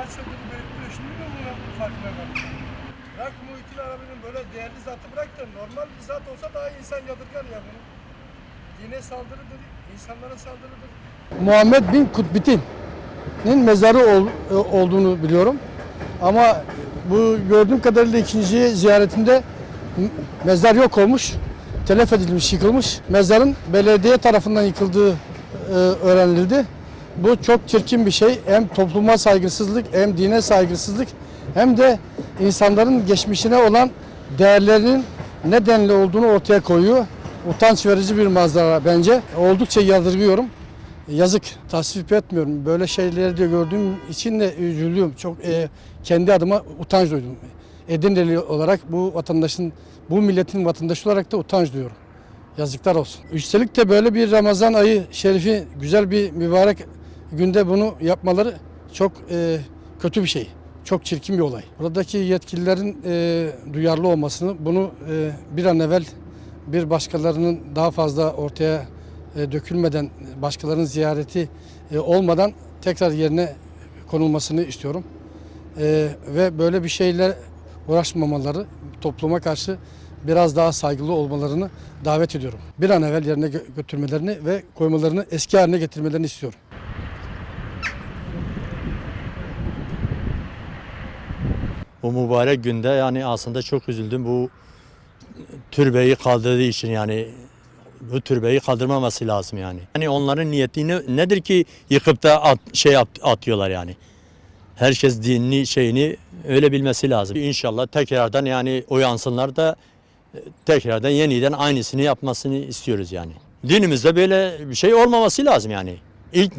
yıldır büyütüyor şimdi mi bunun farkına var? Bırak Muhittin Arabi'nin böyle değerli zatı bırak da normal bir zat olsa daha insan yadırgar ya bunu. Dine saldırıdır, insanlara saldırıdır. Muhammed bin Kutbettin'in mezarı ol- e, olduğunu biliyorum. Ama bu gördüğüm kadarıyla ikinci ziyaretimde mezar yok olmuş, telef edilmiş, yıkılmış. Mezarın belediye tarafından yıkıldığı e, öğrenildi. Bu çok çirkin bir şey. Hem topluma saygısızlık, hem dine saygısızlık, hem de insanların geçmişine olan değerlerinin nedenli olduğunu ortaya koyuyor. Utanç verici bir manzara bence. Oldukça yadırgıyorum. Yazık, tasvip etmiyorum. Böyle şeyleri de gördüğüm için de üzülüyorum. Çok e, kendi adıma utanç duydum. Edirneli olarak bu vatandaşın, bu milletin vatandaşı olarak da utanç duyuyorum. Yazıklar olsun. Üstelik de böyle bir Ramazan ayı şerifi, güzel bir mübarek günde bunu yapmaları çok e, kötü bir şey. Çok çirkin bir olay. Buradaki yetkililerin e, duyarlı olmasını, bunu e, bir an evvel bir başkalarının daha fazla ortaya e, dökülmeden, başkalarının ziyareti e, olmadan tekrar yerine konulmasını istiyorum. E, ve böyle bir şeyle uğraşmamaları, topluma karşı biraz daha saygılı olmalarını davet ediyorum. Bir an evvel yerine gö- götürmelerini ve koymalarını eski haline getirmelerini istiyorum. Bu mübarek günde yani aslında çok üzüldüm bu türbeyi kaldırdığı için yani bu türbeyi kaldırmaması lazım yani. Hani onların niyeti ne- nedir ki yıkıp da at, şey at- atıyorlar yani. Herkes dinini şeyini öyle bilmesi lazım. İnşallah tekrardan yani uyansınlar da e, tekrardan yeniden aynısını yapmasını istiyoruz yani. Dinimizde böyle bir şey olmaması lazım yani. İlk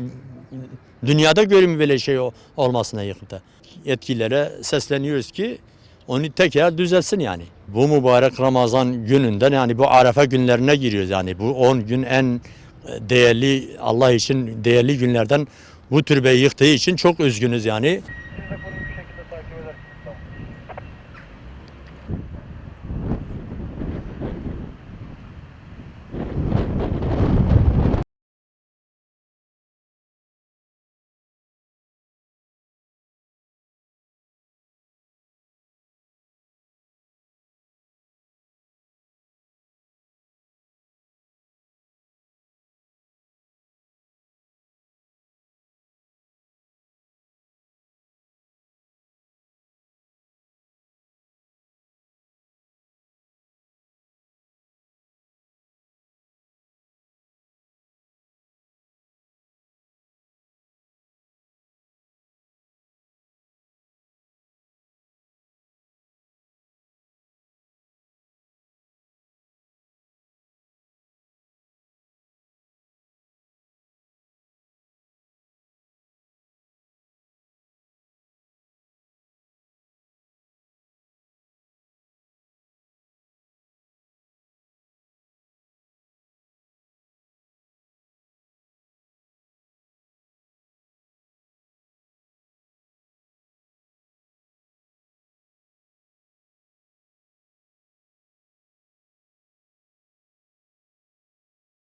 dünyada görün böyle şey olmasına yıkıp da. Yetkililere sesleniyoruz ki onu tekrar düzelsin yani. Bu mübarek Ramazan gününden yani bu Arefe günlerine giriyoruz yani. Bu 10 gün en değerli Allah için değerli günlerden bu türbeyi yıktığı için çok üzgünüz yani.